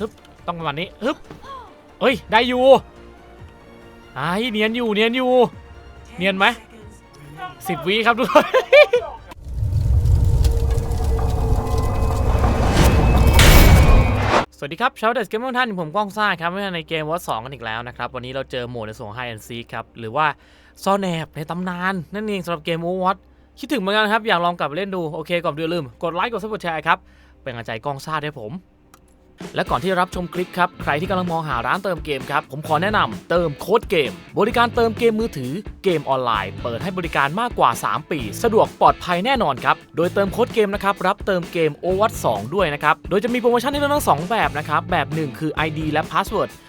ฮึบต้องประมาณนี้ฮึบเอ้ยได้อยู่ไอ้เนียนอยู่เนียนอยู่ เนียนไหมสิบวิครับทุกคนสวัสดีครับชาวเดสเกมเมอร์ท่านผมก้องซ่าครับในเกมวอตสองกันอีกแล้วนะครับ วันนี้เราเจอโหมดในส่วนไฮแอนซีครับ หรือว่าซ่อนแอบในตำนาน นั่นเองสำหรับเกมโอวอตคิดถึงเหมือนกันครับ อยากลองกลับไปเล่นดู โอเคก่อนอื่นลืม กดไลค์กดซับกดแชร์ครับ เป็นกำลังใจก้องซ่าด้วยผม และก่อนที่จะรับชมคลิปครับ ใครที่กำลังมองหาร้านเติมเกมครับ ผมขอแนะนำเติมโค้ดเกม บริการเติมเกมมือถือเกมออนไลน์ เปิดให้บริการมากกว่า 3 ปี สะดวกปลอดภัยแน่นอนครับ โดยเติมโค้ดเกมนะครับรับเติมเกม o w a t 2ด้วยนะครับ โดยจะมีโปรโมชั่นให้เลือกทั้งสองแบบนะครับ แบบ 1 คือ ID และ Password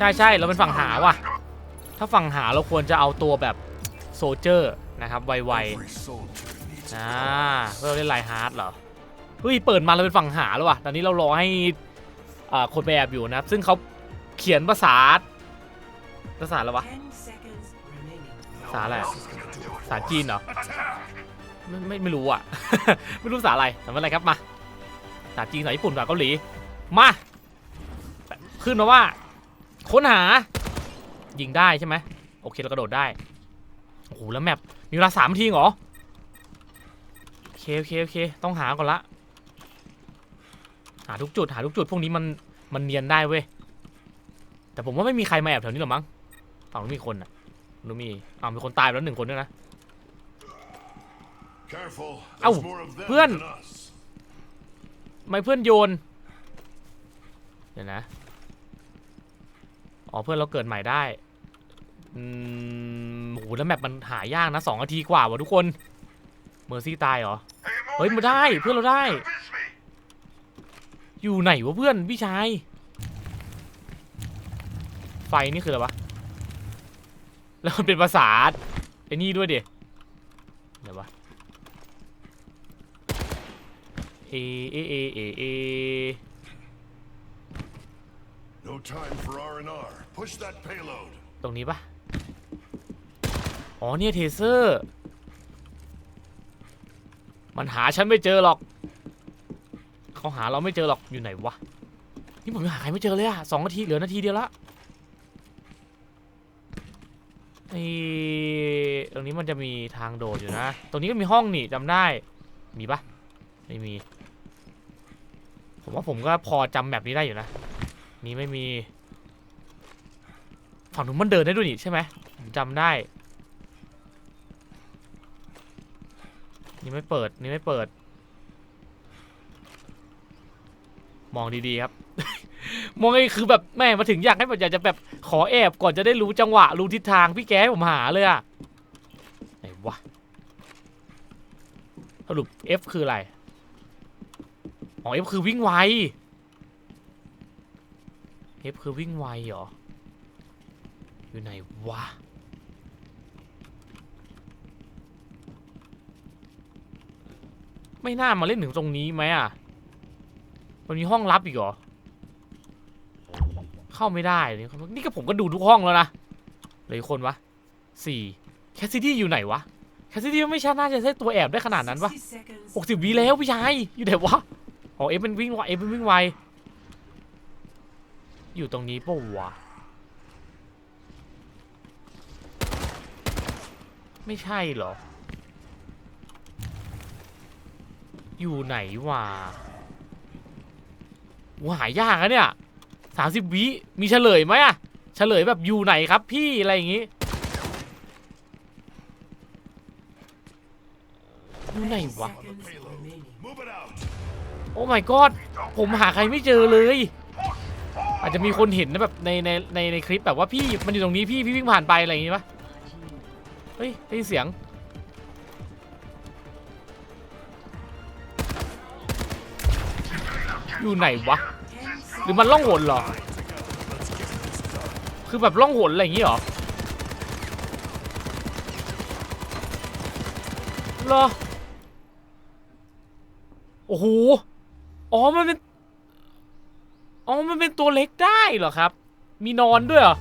ใช่ใช่เราเป็นฝั่งหาว่ะ ถ้าฝั่งหาเราควรจะเอาตัวแบบโซเจอร์นะครับไวๆอ่าเพื่อเราเล่นไลน์ฮาร์ดเหรอเฮ้ยเปิดมาเราเป็นฝั่งหาแล้วว่ะตอนนี้เรารอให้อ่าคนไปแอบอยู่นะครับ ซึ่งเขาเขียนภาษาภาษาอะไรวะภาษาอะไรอะภาษาจีนเหรอไม่ไม่ไม่รู้อะ ไม่รู้ภาษาอะไรแต่ไม่เป็นไรครับมาภาษาจีนภาษาญี่ปุ่นภาษาเกาหลีมาขึ้นมาว่า ค้นหา ยิงได้ใช่ไหมโอเคเรากระโดดได้ โอ้โหแล้วแมปมีเวลาสามนาทีเหรอ โอเคโอเคโอเค ต้องหาก่อนละ หาทุกจุดหาทุกจุดพวกนี้มันมันเนียนได้เว้ย แต่ผมว่าไม่มีใครมาแอบแถวนี้หรอกมั้งฝั่งนู้นมีคนอะนู้นมีอ้าวมีคนตายไปแล้วหนึ่งคนด้วยนะ เอ้าเพื่เพื่ออนนทำไมเพื่อนโยน เดี๋ยวนะ อ๋อเพื่อนเราเกิดใหม่ได้อืมโหแล้วแมปมันหายากนะสองนาทีกว่าวะทุกคน เมอร์ซี่ตายเหรอ เฮ้ยมาได้เพื่อนเราได้ อยู่ไหนวะเพื่อนพี่ชาย ไฟนี่คืออะไรวะ แล้วมันเป็นภาษาไอ้นี่ด้วยเดี๋ยเดี๋ยววะเอเอเอเอเอ No time for R&R. Push that payload. ตรงนี้ปะอ๋อเนี่ยเทเซอร์ มันหาฉันไม่เจอหรอก เขาหาเราไม่เจอหรอก อยู่ไหนวะ นี่ผมยังหาใครไม่เจอเลยอะสองนาทีเหลือนาทีเดียวละไอตรงนี้มันจะมีทางโดดอยู่นะ ตรงนี้ก็มีห้องนี่จำได้ มีปะไม่มี ผมว่าผมก็พอจำแบบนี้ได้อยู่นะ นี่ไม่มี ฝั่งนู้นมันเดินได้ด้วยนี่ใช่ไหมผมจำได้ นี่ไม่เปิด นี่ไม่เปิด มองดีๆครับ มองไอ้คือแบบแม่มาถึงอยากให้แบบอยากจะแบบขอแอบก่อนจะได้รู้จังหวะรู้ทิศทางพี่แกให้ผมหาเลยอะไหนวะสรุป F คืออะไร อ๋อ F คือวิ่งไว F คือวิ่งไวเหรอ อยู่ไหนวะ ไม่น่ามาเล่นถึงตรงนี้ไหมอะ มันมีห้องลับอีกเหรอ เข้าไม่ได้นี่นี่ก็ผมก็ดูทุกห้องแล้วนะเหลืออกคนวะสี่แคสซิดี้อยู่ไหนวะ แคสซิดี้ไม่ใช่น่าจะใช่ตัวแอบได้ขนาดนั้นปะหกสิบวิแล้วพี่ชาย อยู่ไหนวะ อ๋อเอฟเป็นวิ่งไวเอฟเป็นวิ่งไว อยู่ตรงนี้ปะวะ ไม่ใช่เหรอ อยู่ไหนวะวหายากอะเนี่ยสามสิบวิมีเฉลยไหมอะเฉลยแบบอยู่ไหนครับพี่อะไรอย่างงี้ อยู่ไหนวะ โอ้ my god ผมหาใครไม่เจอเลย อาจจะมีคนเห็นนะแบบในในในในคลิปแบบว่าพี่มันอยู่ตรงนี้พี่พี่วิ่งผ่านไปอะไรอย่างงี้ปะเฮ้ยได้ยินเสียง อยู่ไหนวะ หรือมันล่องหนเหรอ คือแบบล่องหนอะไรอย่างงี้เหรอเหรอโอ้โห อ๋อ มันเป็น อ๋อ มันเป็นตัวเล็กได้เหรอครับ มีนอนด้วยเหรอ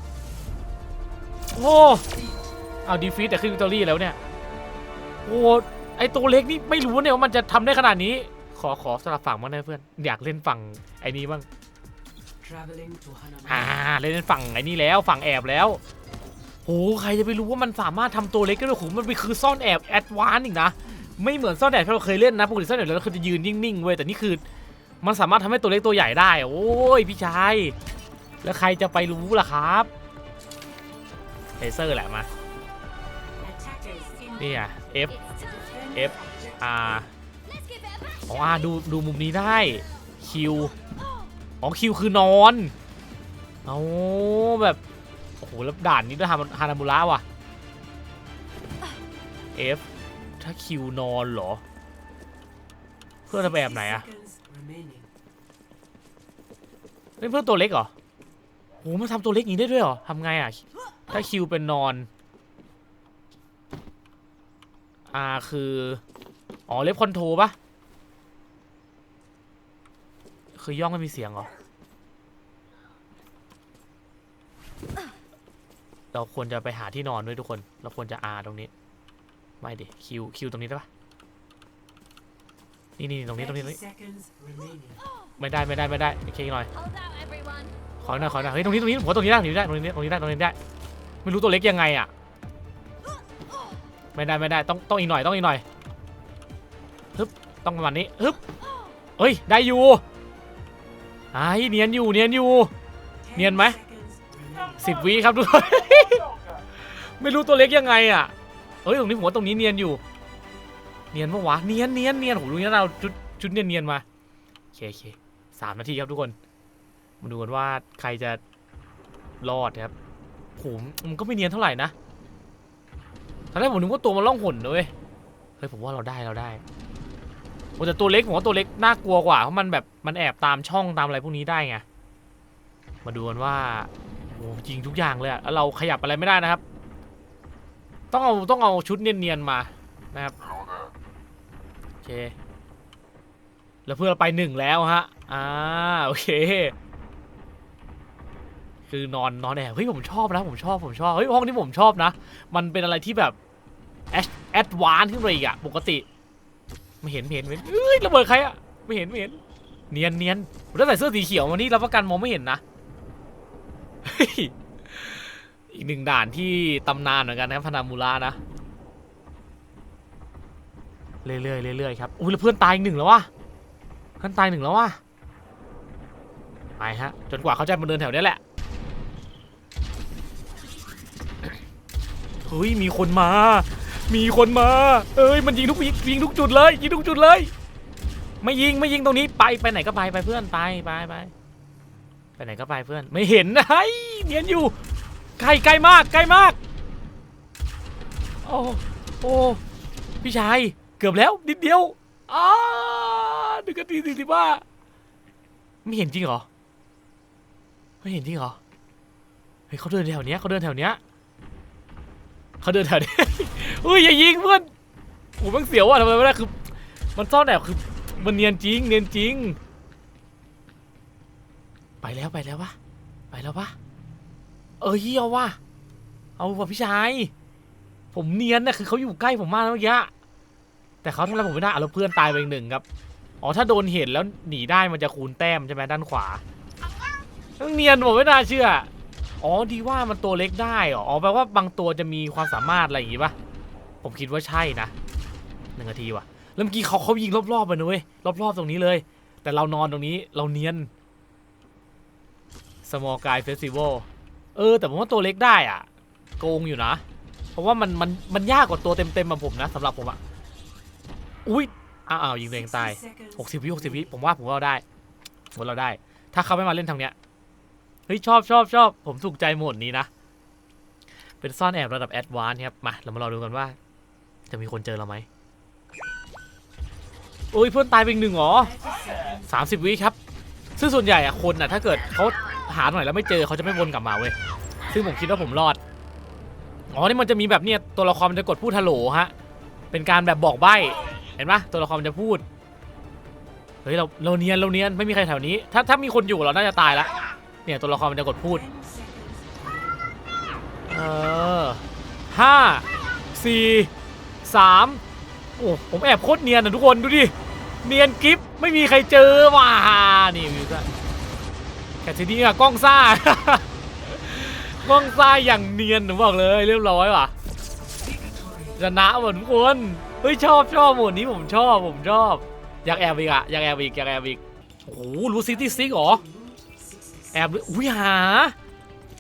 โอ้เอาดีฟีดแต่ขึ้นวิกตอรี่แล้วเนี่ย โอ้ไอตัวเล็กนี่ไม่รู้เนี่ยว่ามันจะทำได้ขนาดนี้ ขอขอสลับฝั่งมางได้เพื่อน อยากเล่นฝั่งไอ้นี้บ้าง Traveling to Hanamura. อ่า เล่นฝั่งไอ้นี่แล้วฝั่งแอบแล้วโหใครจะไปรู้ว่ามันสามารถทำตัวเล็กได้ด้วยโหมันไปคือซ่อนแอบแอดวานซ์อีกนะ ไม่เหมือนซ่อนแอบที่เราเคยเล่นนะปกติซ่อนแอบเราคือจะยืนนิ่งๆเว้ยแต่นี่คือ มันสามารถทำให้ตัวเล็กตัวใหญ่ได้ โอ้ยพี่ชาย แล้วใครจะไปรู้ล่ะครับเลเซอร์แหละมา นี่อะ F F R อ๋อาดูดูมุมนี้ได้ Q อ๋อ Q คือนอนเอาแบบโอ้โหแล้วด่านนี้ด้วยฮาฮานามุระว่ะ F ถ้า Q นอนเหรอ เพื่อนจะแบบไหนอะ เล่นเพื่อนตัวเล็กเหรอโหมันทำตัวเล็กอย่างนี้ได้ด้วยเหรอทำไงอะ ถ้า Q เป็นนอน R คือ อ๋อเล็บคอนโทรปะคือย่องไม่มีเสียงเหรอ เราควรจะไปหาที่นอนด้วยทุกคน เราควรจะ R ตรงนี้ ไม่ดิ Q Q ตรงนี้ได้ปะนี่นี่ตรงนี้ตรงนี้ตรงนี้ ไม่ได้ไม่ได้ไม่ได้โอเคหน่อย Hold out, everyone. ขอหน่อยขอหน่อยเฮ้ยตรงนี้ตรงนี้ผมว่าตรงนี้ได้ตรงนี้ได้ตรงนี้ตรงนี้ได้ตรงนี้ได้ไม่รู้ตัวเล็กยังไงอะไม่ได้ไม่ได้ต้องต้องอีกหน่อยต้องอีกหน่อยฮึบต้องประมาณนี้ฮึบเฮ้ยได้อยู่ไอ้เนียนอยู่เนียนอยู่10เนียนไหม seconds remaining. สิบวิครับทุกคน ไม่รู้ตัวเล็กยังไงอะเฮ้ยตรงนี้ผมว่าตรงนี้เนียนอยู่ เนียนปะวะเนียนเนียนเนียนโหดูนี่เราชุดชุดเนียนเนียนมาโอเคโอเค สามนาทีครับทุกคน มาดูกันว่าใครจะรอดครับผมมันก็ไม่เนียนเท่าไหร่นะตอนแรกผมนึกว่าตัวมันล่องหนเว้ยเฮ้ยผมว่าเราได้เราได้โอ้แต่ตัวเล็กผมว่าตัวเล็กน่ากลัวกว่าเพราะมันแบบมันแอบตามช่องตามอะไรพวกนี้ได้ไง มาดูกันว่าโอ้จริงทุกอย่างเลยอะแล้วเราขยับอะไรไม่ได้นะครับ ต้องเอาต้องเอาชุดเนียนๆมานะครับโอเค แล้วเพื่อนเราไปหนึ่งแล้วฮะ อ่า โอเค คือนอนนอนแอบเฮ้ยผมชอบนะ ผมชอบ ผมชอบ เฮ้ยห้องนี้ผมชอบนะ มันเป็นอะไรที่แบบแอดวานซ์ขึ้นไปอีกอะปกติ ไม่เห็นไม่เห็นไม่เห็นเอ้ยระเบิดใครอะไม่เห็นไม่เห็น เนียนเนียนผมถ้าใส่เสื้อสีเขียวมานี่รับประกันมองไม่เห็นนะอีกหนึ่งด่านที่ตำนานเหมือนกันนะครับพนามูระนะ เรื่อยๆเรื่อยๆครับ อุ้ยแล้วเพื่อนตายอีกหนึ่งแล้ววะ เพื่อนตายหนึ่งแล้ววะไปฮะ จนกว่าเขาจะมาเดินแถวเนี้ยแหละเฮ้ยมีคนมา มีคนมา เอ้ยมันยิงทุกยิงยิงทุกจุดเลยยิงทุกจุดเลย ไม่ยิงไม่ยิงตรงนี้ไปไปไหนก็ไปไปเพื่อนไปไปไปไปไหนก็ไปเพื่อนไม่เห็นนะเฮ้ยเนียนอยู่ใกล้ใกล้มากใกล้มากโอ้โอ้พี่ชายเกือบแล้วนิดเดียว อ้าหนึ่งนาทีสี่สิบห้าไม่เห็นจริงเหรอ ไม่เห็นจริงเหรอ เฮ้ยเขาเดินแถวเนี้ยเขาเดินแถวเนี้ยเขาเดินแถวเนี้ย อุ้ยอย่ายิงเพื่อนโอ้ยมันเสียวอะทำไมไม่ได้คือ มันซ่อนแอบคือมันเนียนจริง เนียนจริง ไปแล้วไปแล้ววะไปแล้ววะเออเฮียววะเอาว่ะพี่ชาย ผมเนียนนะคือเขาอยู่ใกล้ผมมากแล้วเมื่อกี้ แต่เขาทำอะไรผมไม่ได้อะแล้วเพื่อนตายไปอีกหนึ่งครับ อ๋อถ้าโดนเห็นแล้วหนีได้มันจะคูณแต้มใช่ไหมด้านขวาต้องเนียนผมไม่น่าเชื่อ อ๋อดีว่ามันตัวเล็กได้เหรอ อ๋อแปลว่าบางตัวจะมีความสามารถอะไรอย่างงี้ปะผมคิดว่าใช่นะหนึ่งนาทีว่ะแล้วเมื่อกี้เขาเขายิงรอบๆไปนะเว้ยรอบๆตรงนี้เลย แต่เรานอนตรงนี้เราเนียน small guy festival เออ แต่ผมว่าตัวเล็กได้อะ โกงอยู่นะ เพราะว่ามันมันมันยากกว่าตัวเต็มๆมาผมนะสำหรับผมอะ อุ้ยอ้าวอ้าวยิงตัวเองตาย 60 seconds หกสิบวิหกสิบวิ ผมว่าผมว่าเราได้ผมว่าเราได้ ถ้าเขาไม่มาเล่นทางเนี้ย เฮ้ยชอบชอบชอบ ผมถูกใจโหมดนี้นะ เป็นซ่อนแอบระดับแอดวานซ์ครับ มา เรามารอดูกันว่า จะมีคนเจอเราไหมโอ้ยเพื่อนตายไปอีกหนึ่งเหรอ30 seconds สามสิบวิครับ ซึ่งส่วนใหญ่อะคนอะถ้าเกิดเขาหาหน่อยแล้วไม่เจอเขาจะไม่วนกลับมาเว้ย ซึ่งผมคิดว่าผมรอด อ๋อ นี่มันจะมีแบบเนี่ยตัวละครมันจะกดพูดฮัลโหลฮะ เป็นการแบบบอกใบ้ เห็นปะตัวละครมันจะพูด เฮ้ยเราเราเนียนเราเนียนไม่มีใครแถวนี้ ถ้าถ้ามีคนอยู่เราน่าจะตายละ เนี่ยตัวละครมันจะกดพูด เออห้าสี่สามโอ้ผมแอบโคตรเนียนนะทุกคนดูดิ เนียนกิฟไม่มีใครเจอว่ะนี่วิวซะแค่ทีนี้อะกล้องซ่า กล้องซ่าอย่างเนียนหนูบอกเลยเรียบร้อยว่ะชนะหมดทุกคน เฮ้ยชอบชอบหมดนี้ผมชอบผมชอบ อยากแอบอีกอะอยากแอบอีกอยากแอบอีกโอ้โหรู้ซิตี้ซิกเหรอแอบอุ้ยหา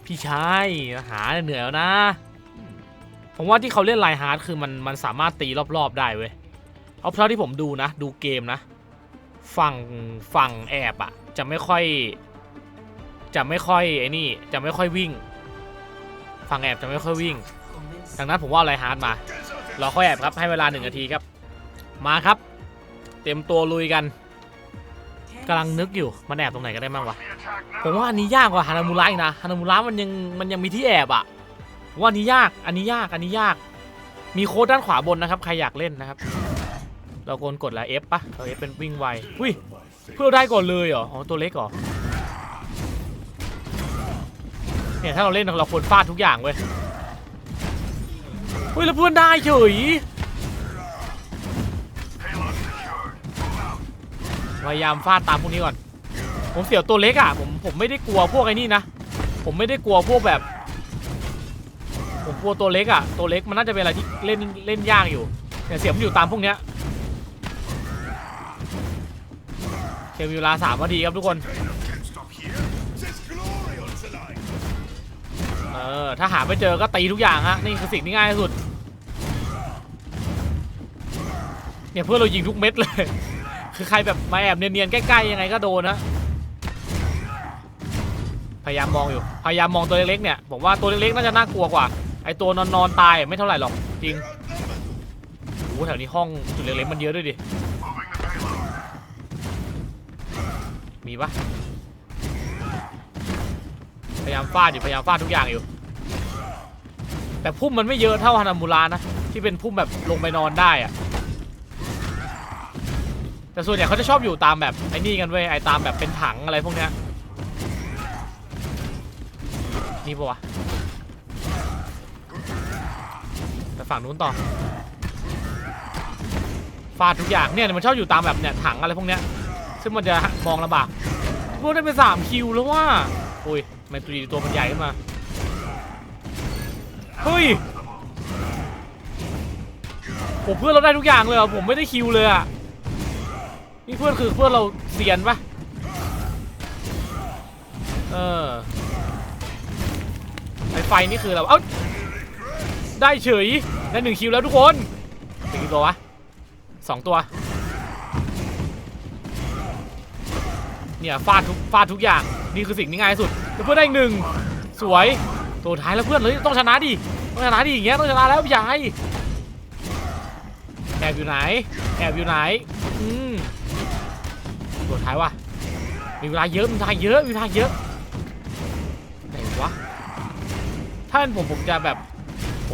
พี่ชายหาเหนื่อยแล้วนะ ผมว่าที่เขาเล่นไลฮาร์ดคือมันมันสามารถตีรอบๆได้เว้ยเอาเพราะที่ผมดูนะ ดูเกมนะ ฝั่งฝั่งแอบอะจะไม่ค่อย จะไม่ค่อยไอ้นี่จะไม่ค่อยวิ่ง ฝั่งแอบจะไม่ค่อยวิ่งดังนั้นผมว่าไลฮาร์ดมา รอค่อยแอบครับให้เวลาหนึ่งนาทีครับ มาครับ เต็มตัวลุยกันกำลังนึกอยู่มันแอบตรงไหนก็ได้บ้างวะผมว่าอันนี้ยากกว่าฮานามูระอีกนะฮานามูระมันยังมันยังมีที่แอบอะว่าอันนี้ยากอันนี้ยากอันนี้ยาก มีโค้ดด้านขวาบนนะครับใครอยากเล่นนะครับ เราโกดกดแล้ว F ปะเรา F เป็นวิ่งไวอุ้ยเพื่อได้ก่อนเลยเหรออ๋อตัวเล็กเหรอเนี่ยถ้าเราเล่นเราควรฟาดทุกอย่างเว้ย เฮ้ยแล้วเพื่อนได้เฉยพยายามฟาดตามพวกนี้ก่อน ผมเสียวตัวเล็กอะผมผมไม่ได้กลัวพวกไอ้นี่นะ ผมไม่ได้กลัวพวกแบบ ผมกลัวตัวเล็กอะ ตัวเล็กมันน่าจะเป็นอะไรที่เล่นเล่นยากอยู่เนี่ยเสียมอยู่ตามพวกเนี้ยเคมีเวลาสามนาทีครับทุกคน เออ ถ้าหาไม่เจอก็ตีทุกอย่างฮะ นี่คือสิ่งที่ง่ายที่สุด เนี่ยเพื่อนเรายิงทุกเม็ดเลย คือใครแบบมาแอบเนียนๆใกล้ๆยังไงก็โดนนะ พยายามมองอยู่ พยายามมองตัวเล็กๆเนี่ย ผมว่าตัวเล็กๆน่าจะน่ากลัวกว่า ไอตัวนอนนอนๆตายไม่เท่าไหร่หรอก จริงโอ้แถวนี้ห้องจุดเล็กๆมันเยอะด้วยดิ มีปะ ยายามฟาดอยู่พยายามฟาดทุกอย่างอยู่ แต่พุ่มมันไม่เยอะเท่าฮานามูระนะ ที่เป็นพุ่มแบบลงไปนอนได้อะแต่ส่วนใหญ่เขาจะชอบอยู่ตามแบบไอ้นี่กันเว้ยไอ้ตามแบบเป็นถังอะไรพวกเนี้ยนี่ปะวะแต่ฝั่งนู้นต่อฟาดทุกอย่างเนี่ยมันชอบอยู่ตามแบบเนี่ยถังอะไรพวกเนี้ยซึ่งมันจะมองลำบากพวกได้ไปสามคิวแล้วว่าโอ้ย ทำไมตัวดีตัวมันใหญ่ขึ้นมา เฮ้ยผมเพื่อนเราได้ทุกอย่างเลยเหรอผมไม่ได้คิวเลยอะ นี่เพื่อนคือเพื่อนเราเซียนปะเออไฟไฟนี่คือเรา เอ้า ได้เฉยได้หนึ่งคิวแล้วทุกคนกี่ตัววะสองตัว เนี่ยฟาดทุกฟาดทุกอย่างนี่คือสิ่งที่ง่ายที่สุดเพื่อนได้อีกหนึ่งสวยตัวท้ายแล้วเพื่อนเลยต้องชนะดิต้องชนะดิอย่างเงี้ยต้องชนะแล้วพี่ใหญ่แอบอยู่ไหน แอบอยู่ไหนอืมตัวท้ายว่ะมีเวลาเยอะมีเวลาเยอะมีเวลาเยอะไหนวะถ้าเป็นผมผมจะแบบโห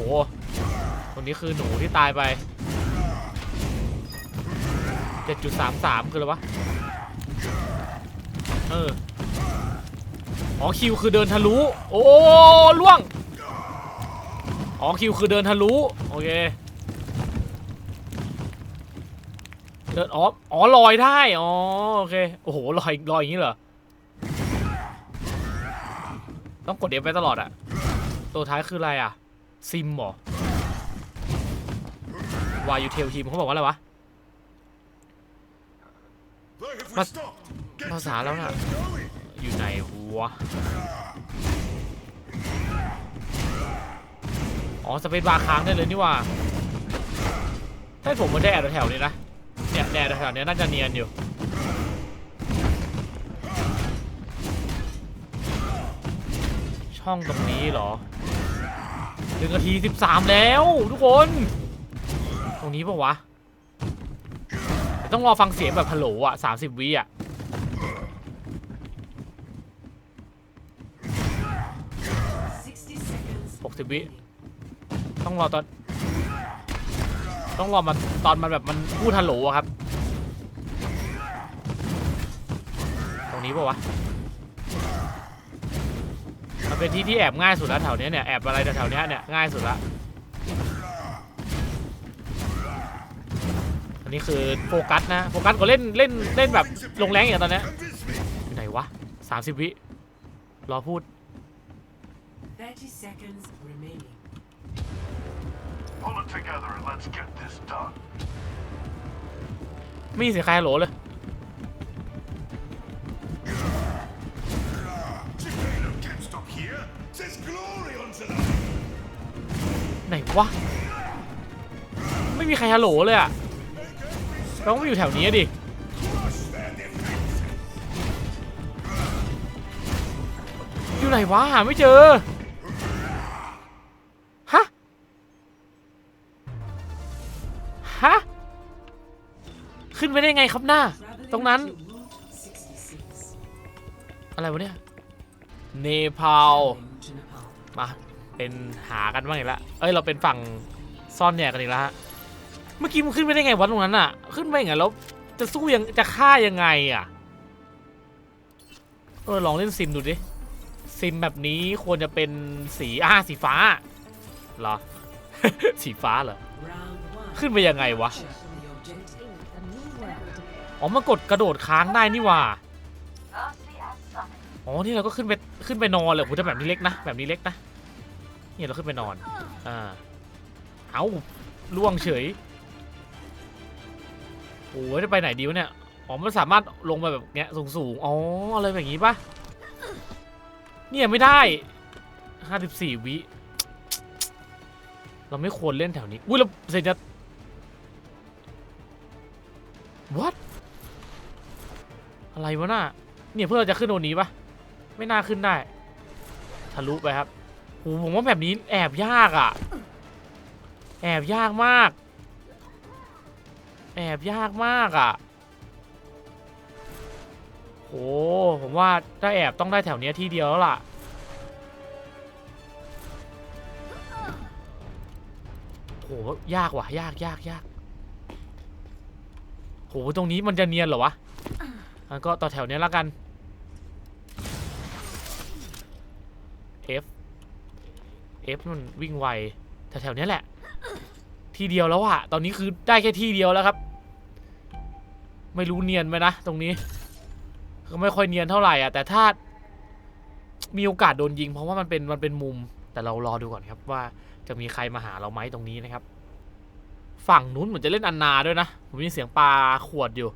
คนนี้คือหนูที่ตายไป7.33คืออะไรวะ เออ อ๋อคิวคือเดินทะลุ โอ้ล่วง อ๋อคิวคือเดินทะลุ โอเค เดินอ๋อ อ๋อลอยได้ อ๋อโอเค โอ้โหลอยลอยอย่างนี้เหรอ ต้องกดเอฟไปตลอดอะตัวท้ายคืออะไรอะซิมหรอวายูเทลทีมเขาบอกว่าอะไรวะ Where have we Mas- stopped? Get ภาษาแล้วน่ะ อยู่ไหนวะ อ๋อสเปซบาร์ค้างได้เลยนี่ว่าถ้าผมมาได้แอบแถวๆนี้นะ เนี่ยแอบแถวๆนี้น่าจะเนียนอยู่ช่องตรงนี้เหรอหนึ่งนาทีสิบสามแล้วทุกคน ตรงนี้ปะวะ ต้องรอฟังเสียงแบบฮัลโหลอะสามสิบวิอะ60 60วิต้องรอตอน ต้องรอมาตอนมันแบบมันพูดฮัลโหลอะครับ ตรงนี้ปะวะ มันเป็นที่ที่แอบง่ายสุดแล้วแถวเนี้ยเนี่ยแอบอะไรแถวเนี้ยเนี่ยง่ายสุดละ อันนี้คือโฟกัสนะโฟกัสก็เล่นเล่นเล่นแบบลงแรงอย่างตอนเนี้ย Convince me. อยู่ไหนวะ30วิรอพูด30 seconds remaining. Pull it together and let's get this done. ไม่มีเสียงใครฮัลโหลเลย Cicada can't stop here. Says glory on tonight. ไหนวะ ไม่มีใครฮัลโหลเลยอะ แปลว่ามันอยู่แถวนี้ดิอยู่ไหนวะหาไม่เจอฮะฮะขึ้นไปได้ไงครับหน้า ตรงนั้น อะไรวะเนี่ย เนปาลมาเป็นหากันบ้างอีกแล้วเอ้ย เราเป็นฝั่งซ่อนแยกกันอีกแล้วฮะ เมื่อกี้มันขึ้นไปได้ไงวะตรงนั้นอะขึ้นไปอย่างไงแล้วจะสู้ยังจะฆ่ายังไงอะเออลองเล่นซิมดูดิซิมแบบนี้ควรจะเป็นสีอ่าสีฟ้าเหรอ สีฟ้าเหรอขึ้นไปยังไงวะอ๋อมันกดกระโดดค้างได้นี่ว่าอ๋อนี่เราก็ขึ้นไปขึ้นไปนอนเลยโหแต่แบบนี้เล็กนะแบบนี้เล็กนะเนี่ยเราขึ้นไปนอนอ่าเอาล่วงเฉย โอ้ยจะไปไหนดีวะเนี่ย อ๋อ มันสามารถลงไปแบบเนี้ยสูงๆ อ๋อ อะไรแบบนี้ปะเนี่ยไม่ได้54วิ เราไม่ควรเล่นแถวนี้ อุ้ยเราเสร็จจะ what อะไรวะน่ะ เนี่ยเพื่อเราจะขึ้นโนนนี้ปะไม่น่าขึ้นได้ ทะลุไปครับโหผมว่าแบบนี้แอบยากอะ แอบยากมาก แอบยากมากอะโหผมว่าถ้าแอบต้องได้แถวเนี้ยที่เดียวแล้วล่ะ โหยากว่ะ ยากยากยากโหตรงนี้มันจะเนียนเหรอวะงั้นก็ต่อแถวเนี้ยแล้วกัน F F มันวิ่งไวแถวๆเนี้ยแหละ ที่เดียวแล้วอะตอนนี้คือได้แค่ที่เดียวแล้วครับ ไม่รู้เนียนไหมนะตรงนี้ ก็ไม่ค่อยเนียนเท่าไหร่อะแต่ถ้า มีโอกาสโดนยิง เพราะว่ามันเป็นมันเป็นมุม แต่เรารอดูก่อนครับว่าจะมีใครมาหาเราไหมตรงนี้นะครับ ฝั่งนู้นเหมือนจะเล่นอันนาด้วยนะผมมีเสียงปลาขวดอยู่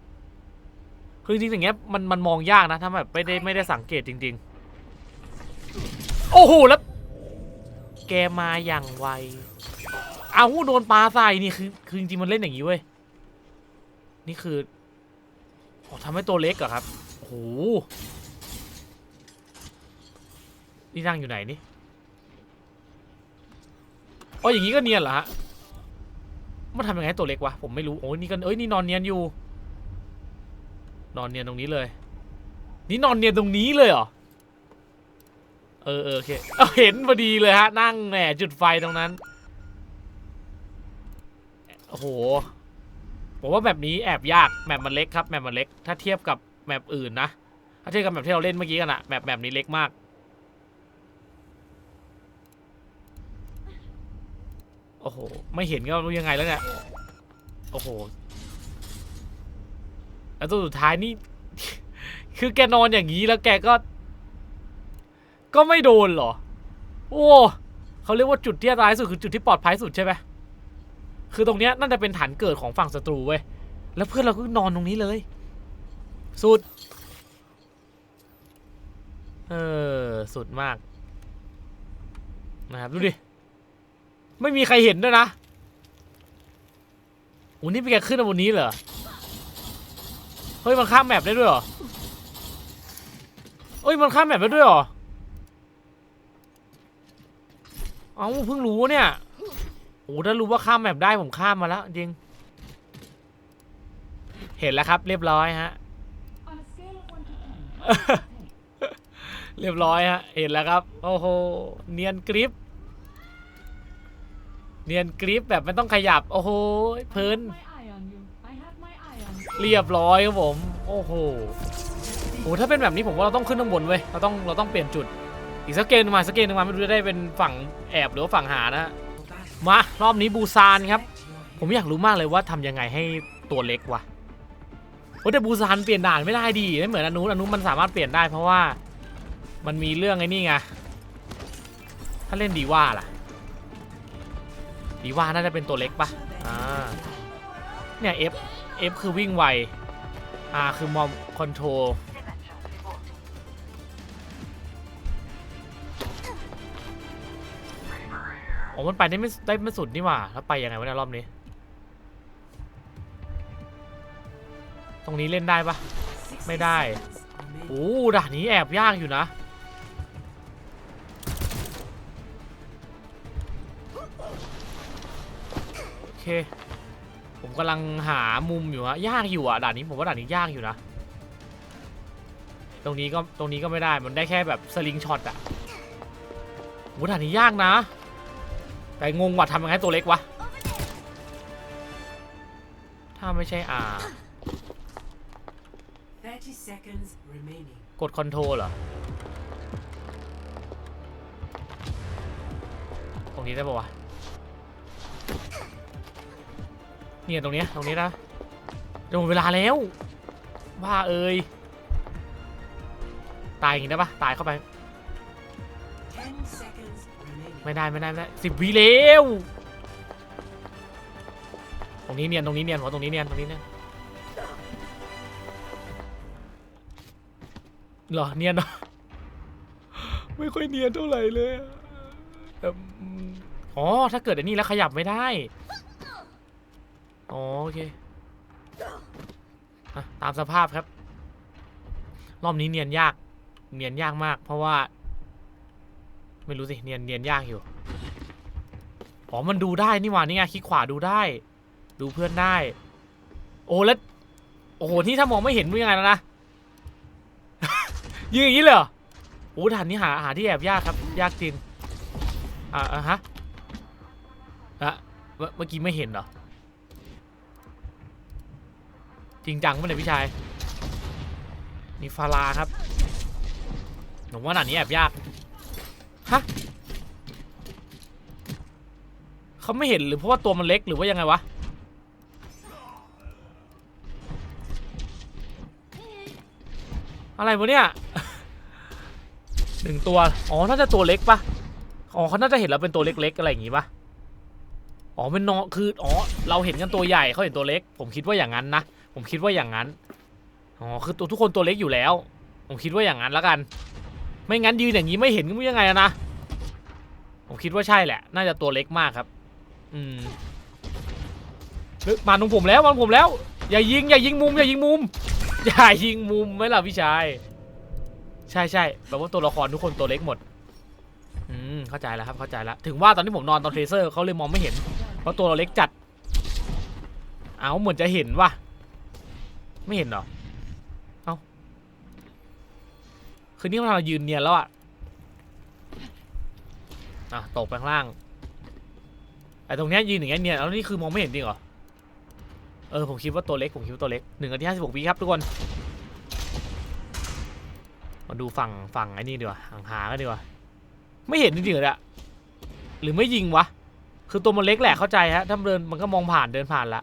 คือจริงๆอย่างเงี้ยมันมันมองยากนะถ้าแบบไม่ได้ไม่ได้สังเกตจริง ๆ โอ้โหแล้วแกมาอย่างไว เอาโดนปลาใส่นี่คือคือจริงๆมันเล่นอย่างนี้เว้ย นี่คืออ๋อทำให้ตัวเล็กเหรอครับโอ้โหนี่นั่งอยู่ไหนนี่อ๋ออย่างนี้ก็เนียนเหรอฮะมันทำยังไงให้ตัวเล็กวะผมไม่รู้โอ้ยนี่ก็เอ้ยนี่นอนเนียนอยู่ นอนเนียนตรงนี้เลย นี่นอนเนียนตรงนี้เลยเหรอเออเออโอเคเอาเห็นพอดีเลยฮะนั่งแหมจุดไฟตรงนั้น โอ้โห ผมว่าแบบนี้แอบยากแมปมันเล็กครับแมปมันเล็ก ถ้าเทียบกับแมปอื่นนะ ถ้าเทียบกับแมปที่เราเล่นเมื่อกี้กันอะแมปแบบนี้เล็กมากโอ้โห ไม่เห็นก็รู้ยังไงแล้วเนี่ย โอ้โห แล้วตัวสุดท้ายนี่ คือแกนอนอย่างนี้แล้วแกก็ ก็ไม่โดนเหรอ โอ้ เขาเรียกว่าจุดที่อันตรายสุดคือจุดที่ปลอดภัยสุดใช่ไหม คือตรงเนี้ยน่าจะเป็นฐานเกิดของฝั่งศัตรูเว้ย แล้วเพื่อนเราก็นอนตรงนี้เลย สุด เออ สุดมาก นะครับ ดูดิ ไม่มีใครเห็นด้วยนะโอ้นี่เป็นแกขึ้นมาบนนี้เหรอ เฮ้ย มันข้ามแมปได้ด้วยเหรอเอ้ย มันข้ามแมปได้ด้วยเหรอ เอ้าเพิ่งรู้เนี่ย โอ้ถ้ารู้ว่าข้ามแมปได้ผมข้ามมาแล้วจริง เห็นแล้วครับ เรียบร้อยฮะ เรียบร้อยฮะ เห็นแล้วครับ โอ้โห เนียนกริป เนียนกริปแบบไม่ต้องขยับ โอ้โหเพลินเรียบร้อยครับผม โอ้โห โอ้ถ้าเป็นแบบนี้ผมว่าเราต้องขึ้นข้างบนเว้ย เราต้อง เราต้องเปลี่ยนจุด อีกสักเกมหนึงมาสักเกมหนึงมาไม่รู้จะได้เป็นฝั่งแอบหรือว่าฝั่งหานะฮะ มารอบนี้บูซานครับ ผมอยากรู้มากเลยว่าทำยังไงให้ตัวเล็กวะโอ้แต่บูซานเปลี่ยนด่านไม่ได้ดีไม่เหมือนอนุอนุมันสามารถเปลี่ยนได้เพราะว่ามันมีเรื่องไอ้นี่ไงถ้าเล่นดีว่าล่ะ ดีว่าน่าจะเป็นตัวเล็กปะอ่าเนี่ย F F คือวิ่งไว R คือมอมคอนโทร ลโอ้มันไปได้ไม่ได้ไม่สุดนี่หว่า แล้วไปยังไงวะเนี่ยรอบนี้ ตรงนี้เล่นได้ปะไม่ได้โอ้ด่านนี้แอบยากอยู่นะ โอเค ผมกำลังหามุมอยู่อะยากอยู่อะด่านนี้ผมว่าด่านนี้ยากอยู่นะ ตรงนี้ก็ตรงนี้ก็ไม่ได้มันได้แค่แบบสลิงช็อตอะโหด่านนี้ยากนะ แต่งงว่าทำยังไงตัวเล็กวะ ถ้าไม่ใช่ R 30 seconds remaining. กดคอนโทรลเหรอ ตรงนี้ได้ปะวะ เนี่ยตรงเนี้ยตรงนี้นะจะหมดเวลาแล้วบ้าเอ้ย ตายอย่างนี้ได้ปะตายเข้าไป ไม่ได้ไม่ได้ไม่ได้สิบวิเร็วตรงนี้เนียนตรงนี้เนียนหัวตรงนี้เนียนตรงนี้เนียนเหรอเนียนเหรอไม่ค่อยเนียนเท่าไหร่เลยแต่อ๋อถ้าเกิดอันนี้แล้วขยับไม่ได้อ๋อโอเคอตามสภาพครับ รอบนี้เนียนยาก เนียนยากมาก เพราะว่า ไม่รู้สิเนียนเนียนยากอยู่อ๋อมันดูได้นี่หว่านี่ไงคลิกขวาดูได้ ดูเพื่อนได้ โอ้แล้วโอ้โหที่ถ้ามองไม่เห็นมันยังไงแล้วนะยิงอย่างนี้เลยอโอ้ด่านนี้หาหาที่แอบยากครับ ยากจริงอ่าอะฮะอะเมื่อกี้ไม่เห็นเหรอจริงจังปะเนี่ยพี่ชายนี่ฟาราครับผมว่าด่านนี้แอบยาก ฮะเขาไม่เห็นหรือเพราะว่าตัวมันเล็กหรือว่ายังไงวะอะไรวะเนี่ยหนึ่งตัว อ๋อ น่าจะตัวเล็กปะอ๋อเขาน่าจะเห็นเราเป็นตัวเล็กๆอะไรอย่างงี้ปะอ๋อเป็นนอคือ อ๋อ เราเห็นกันตัวใหญ่เขาเห็นตัวเล็ก ผมคิดว่าอย่างนั้นนะ ผมคิดว่าอย่างนั้น อ๋อ คือตัวทุกคนตัวเล็กอยู่แล้ว ผมคิดว่าอย่างนั้นแล้วกัน ไม่งั้นยืนอย่างนี้ไม่เห็นก็ไม่ยังไงอะนะ ผมคิดว่าใช่แหละ น่าจะตัวเล็กมากครับ อืมมาตรงผมแล้วมาผมแล้ว อย่ายิงอย่ายิงมุมอย่ายิงมุม อย่ายิงมุมไหมล่ะพี่ชาย ใช่ใช่แปลว่าตัวละครทุกคนตัวเล็กหมด อืมเข้าใจแล้วครับเข้าใจแล้ว ถึงว่าตอนที่ผมนอนตอนเทรเซอร์เขาเลยมองไม่เห็น เพราะตัวเราเล็กจัด เอาเหมือนจะเห็นว่ะ ไม่เห็นหรอ เอา คือนี่มันเรายืนเนียนแล้วอะอะตกไปข้างล่างไอ้ตรงเนี้ยยืนอย่างเงี้ยเนียนแล้วนี่คือมองไม่เห็นจริงเหรอเออผมคิดว่าตัวเล็กผมคิดว่าตัวเล็กหนึ่งนาทีห้าสิบหกวิครับทุกคนมาดูฝั่งฝั่งไอ้นี่ดีกว่าห่างหากันดีกว่าไม่เห็นจริงๆเหรอเนี่ยหรือไม่ยิงวะคือตัวมันเล็กแหละเข้าใจฮะถ้าเดินมันก็มองผ่านเดินผ่านละ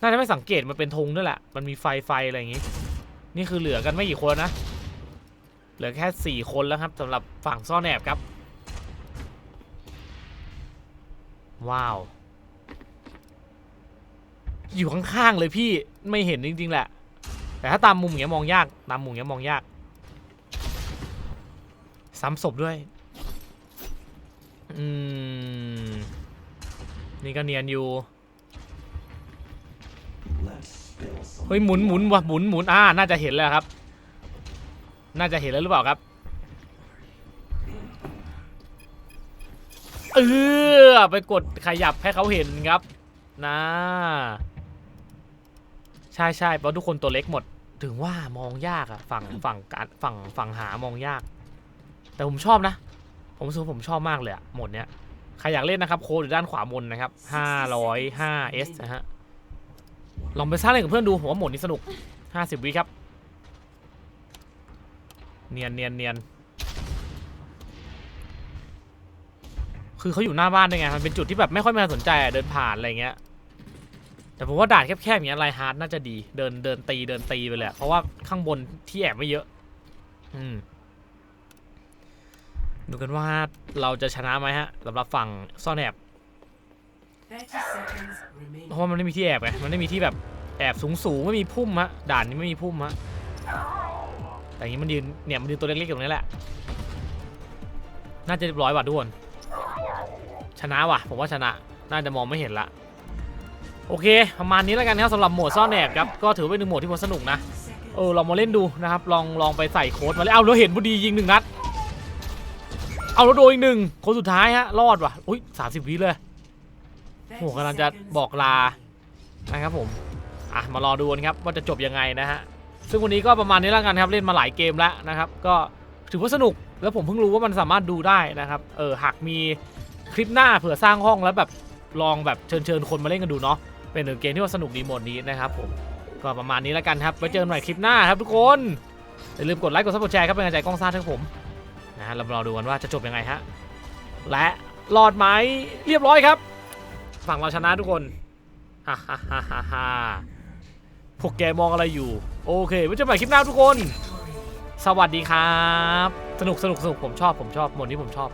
น่าจะไม่สังเกตมันเป็นธงด้วยแหละมันมีไฟไฟอะไรอย่างงี้ นี่คือเหลือกันไม่กี่คนนะ เหลือแค่สี่คนแล้วครับสำหรับฝั่งซ่อนแอบครับ ว้าว อยู่ข้างๆเลยพี่ไม่เห็นจริงๆแหละ แต่ถ้าตามมุมเงี้ยมองยาก ตามมุมเงี้ยมองยาก ซ้ำศพด้วย อืม นี่ก็เนียนอยู่ เฮ้ยหมุนหมุนว่ะหมุนหมุนอ่าน่าจะเห็นแล้วครับ น่าจะเห็นแล้วหรือเปล่าครับเออไปกดขยับให้เขาเห็นครับนะใช่ใช่เพราะทุกคนตัวเล็กหมด ถึงว่ามองยากอะฝั่งฝั่งการฝั่งฝั่งหามองยาก แต่ผมชอบนะ ผมรู้สึกผมชอบมากเลยอะหมดเนี้ยใครอยากเล่นนะครับ โค้ดอยู่ด้านขวาบนนะครับ 505S นะฮะ ลองไปสร้างเล่นกับเพื่อนดูผมว่าโหมดนี้สนุก 50 วิครับ เนียนเนียนเนียนคือเขาอยู่หน้าบ้านด้วยไง มันเป็นจุดที่แบบไม่ค่อยมีใครสนใจอะเดินผ่านอะไรเงี้ย แต่ผมว่าด่านแคบๆอย่างเงี้ยไลฮาร์ดน่าจะดี เดินเดินตีเดินตีไปเลยเพราะว่าข้างบนที่แอบไม่เยอะ อืม ดูกันว่าเราจะชนะไหมฮะสำหรับฝั่งซ่อนแอบ เพราะว่ามันไม่มีที่แอบไง มันไม่มีที่แบบแอบสูงสูงๆไม่มีพุ่มฮะ ด่านนี้ไม่มีพุ่มฮะ แต่อย่างนี้มันยืนเนี่ยมันยืนตัวเล็กๆตรงนี้แหละ น่าจะเรียบร้อยว่ะทุกคน ชนะว่ะ ผมว่าชนะ น่าจะมองไม่เห็นละ โอเค ประมาณนี้แล้วกันครับสำหรับโหมดซ่อนแอบครับ ก็ถือเป็นหนึ่งโหมดที่ผมสนุกนะ เออลองมาเล่นดูนะครับ ลองลองไปใส่โค้ดมาเลยเอาแล้วเห็นพอดียิงหนึ่งนัด เอาแล้วโดนอีกหนึ่งคนสุดท้ายฮะ รอดว่ะ อุ้ยสามสิบวิเลย โหกำลังจะบอกลานะครับผมอะมารอดูกันครับว่าจะจบยังไงนะฮะซึ่งวันนี้ก็ประมาณนี้แล้วกันครับเล่นมาหลายเกมแล้วนะครับ ก็ถือว่าสนุกแล้วผมเพิ่งรู้ว่ามันสามารถดูได้นะครับเออหากมีคลิปหน้าเผื่อสร้างห้องแล้วแบบลองแบบเชิญเชิญคนมาเล่นกันดูเนาะเป็นหนึ่งเกมที่ว่าสนุกดีหมดนี้นะครับผมก็ประมาณนี้แล้วกันครับไว้เจอกันใหม่คลิปหน้าครับทุกคนอย่าลืมกดไลค์กดซับกดแชร์ครับเป็นกำลังใจกล้องซ่าทั้งผมนะฮะเรามารอดูกันว่าจะจบยังไงฮะและรอดไหมเรียบร้อยครับ ฝั่งเราชนะทุกคนฮ่าฮ่าฮ่าฮ่าพวกแกมองอะไรอยู่ โอเคไว้เจอกันใหม่คลิปหน้าทุกคน สวัสดีครับ สนุกสนุกสนุกผมชอบผมชอบหมดนี้ผมชอบ